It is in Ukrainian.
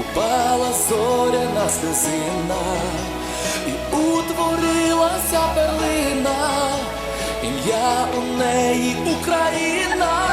упала зоряна слезина, і утворилася перлина, ім'я у неї Україна.